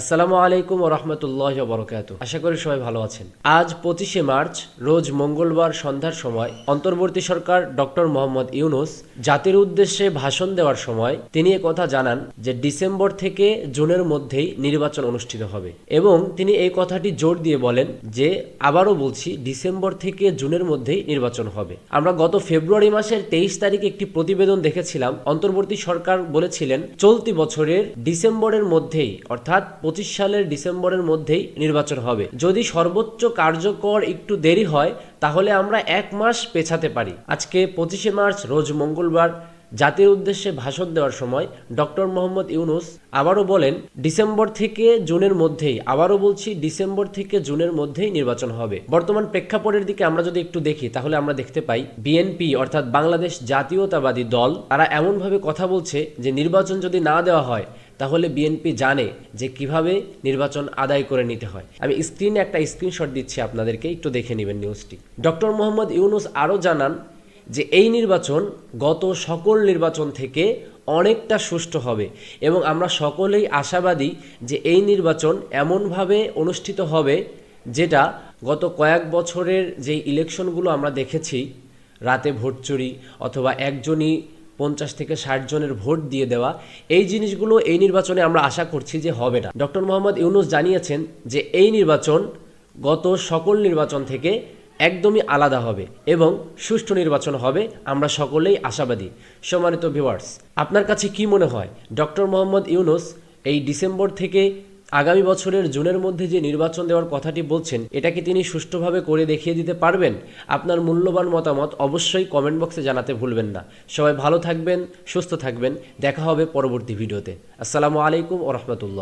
আসসালামু আলাইকুম ও রহমতুল্লাহ বরকাত আশা করি সবাই ভালো আছেন। আজ পঁচিশে মার্চ, রোজ মঙ্গলবার সন্ধ্যার সময় অন্তর্বর্তী সরকার ডক্টর মোহাম্মদ ইউনুস জাতির উদ্দেশ্যে ভাষণ দেওয়ার সময় তিনি কথা জানান যে ডিসেম্বর থেকে জুনের মধ্যেই নির্বাচন অনুষ্ঠিত হবে এবং তিনি এই কথাটি জোর দিয়ে বলেন যে আবারও বলছি, ডিসেম্বর থেকে জুনের মধ্যেই নির্বাচন হবে। আমরা গত ফেব্রুয়ারি মাসের তেইশ তারিখে একটি প্রতিবেদন দেখেছিলাম। অন্তর্বর্তী সরকার বলেছিলেন, চলতি বছরের ডিসেম্বরের মধ্যেই, অর্থাৎ সালের ডিসেম্বরের মধ্যেই নির্বাচন হবে। যদি সর্বোচ্চ কার্যকর একটু দেরি হয়, তাহলে আমরা এক মাস পেছাতে পারি। আজকে পঁচিশে মার্চ, রোজ মঙ্গলবার। জাতির উদ্দেশ্যে ভাষণ দেওয়ার সময় ডক্টর মোহাম্মদ ইউনুস আবারও বলেন, ডিসেম্বর থেকে জুনের মধ্যেই, আবারও বলছি ডিসেম্বর থেকে জুনের মধ্যেই নির্বাচন হবে। বর্তমান প্রেক্ষাপটের দিকে আমরা যদি একটু দেখি, তাহলে আমরা দেখতে পাই বিএনপি অর্থাৎ বাংলাদেশ জাতীয়তাবাদী দল, তারা এমনভাবে কথা বলছে যে নির্বাচন যদি না দেওয়া হয়, তাহলে বিএনপি জানে যে কীভাবে নির্বাচন আদায় করে নিতে হয়। আমি স্ক্রিনে একটা স্ক্রিনশট দিচ্ছি, আপনাদেরকে একটু দেখে নেবেন নিউজটি। ডক্টর মোহাম্মদ ইউনুস আরও জানান যে এই নির্বাচন গত সকল নির্বাচন থেকে অনেকটা সুষ্ঠু হবে এবং আমরা সকলেই আশাবাদী যে এই নির্বাচন এমনভাবে অনুষ্ঠিত হবে যেটা গত কয়েক বছরের যে ইলেকশনগুলো আমরা দেখেছি, রাতে ভোট চুরি অথবা একজনই পঞ্চাশ থেকে ষাট জনের ভোট দিয়ে দেওয়া, এই জিনিসগুলো এই নির্বাচনে আমরা আশা করছি যে হবে না। ডক্টর মোহাম্মদ ইউনুস জানিয়েছেন যে এই নির্বাচন গত সকল নির্বাচন থেকে একদমই আলাদা হবে এবং সুষ্ঠু নির্বাচন হবে, আমরা সকলেই আশাবাদী। সম্মানিত ভিউয়ার্স আপনার কাছে কি মনে হয়? ডক্টর মোহাম্মদ ইউনুস এই ডিসেম্বর থেকে আগামী বছরের জুনের মধ্যে যে নির্বাচন দেওয়ার কথাটি বলছেন, এটা কি তিনি সুষ্ঠুভাবে করে দেখিয়ে দিতে পারবেন? আপনার মূল্যবান মতামত অবশ্যই কমেন্ট বক্সে জানাতে ভুলবেন না। সবাই ভালো থাকবেন, সুস্থ থাকবেন। দেখা হবে পরবর্তী ভিডিওতে আসসালামু আলাইকুম ও রহমতুল্লাহ।